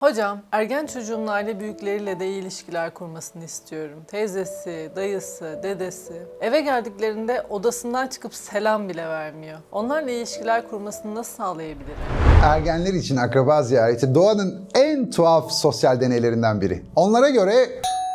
Hocam, ergen çocuğumun aile büyükleriyle de iyi ilişkiler kurmasını istiyorum. Teyzesi, dayısı, dedesi. Eve geldiklerinde odasından çıkıp selam bile vermiyor. Onlarla ilişkiler kurmasını nasıl sağlayabilirim? Ergenler için akraba ziyareti doğanın en tuhaf sosyal deneylerinden biri. Onlara göre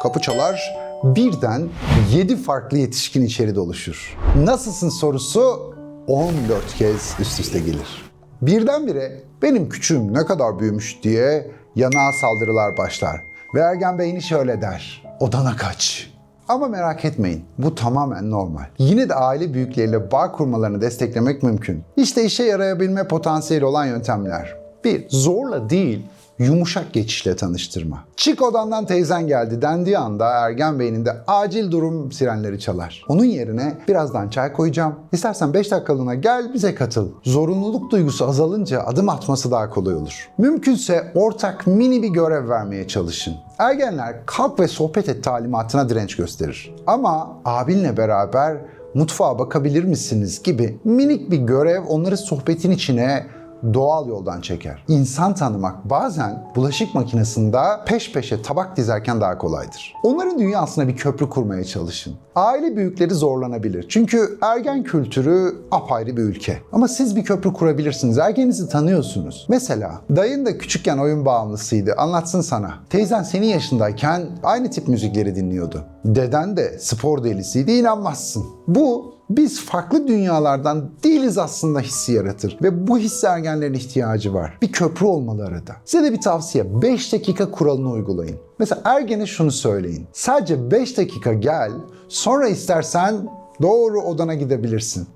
kapı çalar, birden 7 farklı yetişkin içeride oluşur. Nasılsın sorusu 14 kez üst üste gelir. Birdenbire benim küçüğüm ne kadar büyümüş diye yanağa saldırılar başlar. Ve ergen beyni şöyle der, odana kaç. Ama merak etmeyin, bu tamamen normal. Yine de aile büyükleriyle bağ kurmalarını desteklemek mümkün. İşte işe yarayabilme potansiyeli olan yöntemler. 1. Zorla değil, yumuşak geçişle tanıştırma. Çık odandan teyzen geldi dendiği anda ergen beyninde acil durum sirenleri çalar. Onun yerine birazdan çay koyacağım. İstersen 5 dakikalığına gel bize katıl. Zorunluluk duygusu azalınca adım atması daha kolay olur. Mümkünse ortak mini bir görev vermeye çalışın. Ergenler kalk ve sohbet et talimatına direnç gösterir. Ama abinle beraber mutfağa bakabilir misiniz gibi minik bir görev onları sohbetin içine doğal yoldan çeker. İnsan tanımak bazen bulaşık makinesinde peş peşe tabak dizerken daha kolaydır. Onların dünyasına bir köprü kurmaya çalışın. Aile büyükleri zorlanabilir. Çünkü ergen kültürü apayrı bir ülke. Ama siz bir köprü kurabilirsiniz. Ergenizi tanıyorsunuz. Mesela dayın da küçükken oyun bağımlısıydı. Anlatsın sana. Teyzen senin yaşındayken aynı tip müzikleri dinliyordu. Deden de spor delisiydi. inanmazsın. Bu biz farklı dünyalardan değiliz aslında hissi yaratır. Ve bu hisse ergenlerin ihtiyacı var. Bir köprü olmalı arada. Size de bir tavsiye. 5 dakika kuralını uygulayın. Mesela ergene şunu söyleyin. Sadece 5 dakika gel, sonra istersen doğru odana gidebilirsin.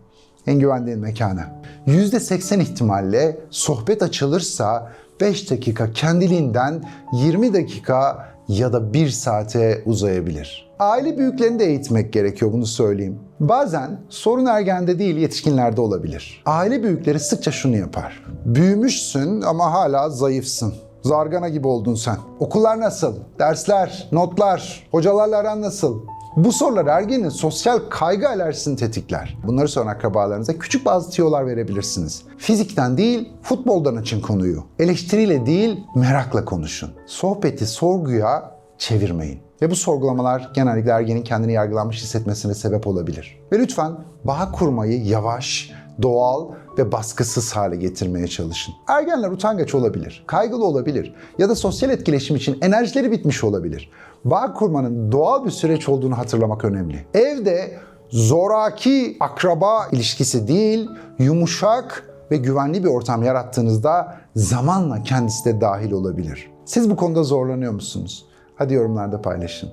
En güvendiğin mekana. %80 ihtimalle sohbet açılırsa 5 dakika kendiliğinden 20 dakika ya da 1 saate uzayabilir. Aile büyüklerini de eğitmek gerekiyor bunu söyleyeyim. Bazen sorun ergende değil yetişkinlerde olabilir. Aile büyükleri sıkça şunu yapar. Büyümüşsün ama hala zayıfsın. Zargana gibi oldun sen. Okullar nasıl? Dersler, notlar, hocalarla aran nasıl? Bu sorular ergenin sosyal kaygı alerjisini tetikler. Bunları soran akrabalarınıza küçük bazı tiyolar verebilirsiniz. Fizikten değil, futboldan açın konuyu. Eleştiriyle değil, merakla konuşun. Sohbeti sorguya çevirmeyin. Ve bu sorgulamalar genellikle ergenin kendini yargılanmış hissetmesine sebep olabilir. Ve lütfen bağ kurmayı yavaş, doğal ve baskısız hale getirmeye çalışın. Ergenler utangaç olabilir, kaygılı olabilir ya da sosyal etkileşim için enerjileri bitmiş olabilir. Bağ kurmanın doğal bir süreç olduğunu hatırlamak önemli. Evde zoraki akraba ilişkisi değil, yumuşak ve güvenli bir ortam yarattığınızda zamanla kendisi de dahil olabilir. Siz bu konuda zorlanıyor musunuz? Hadi yorumlarda paylaşın.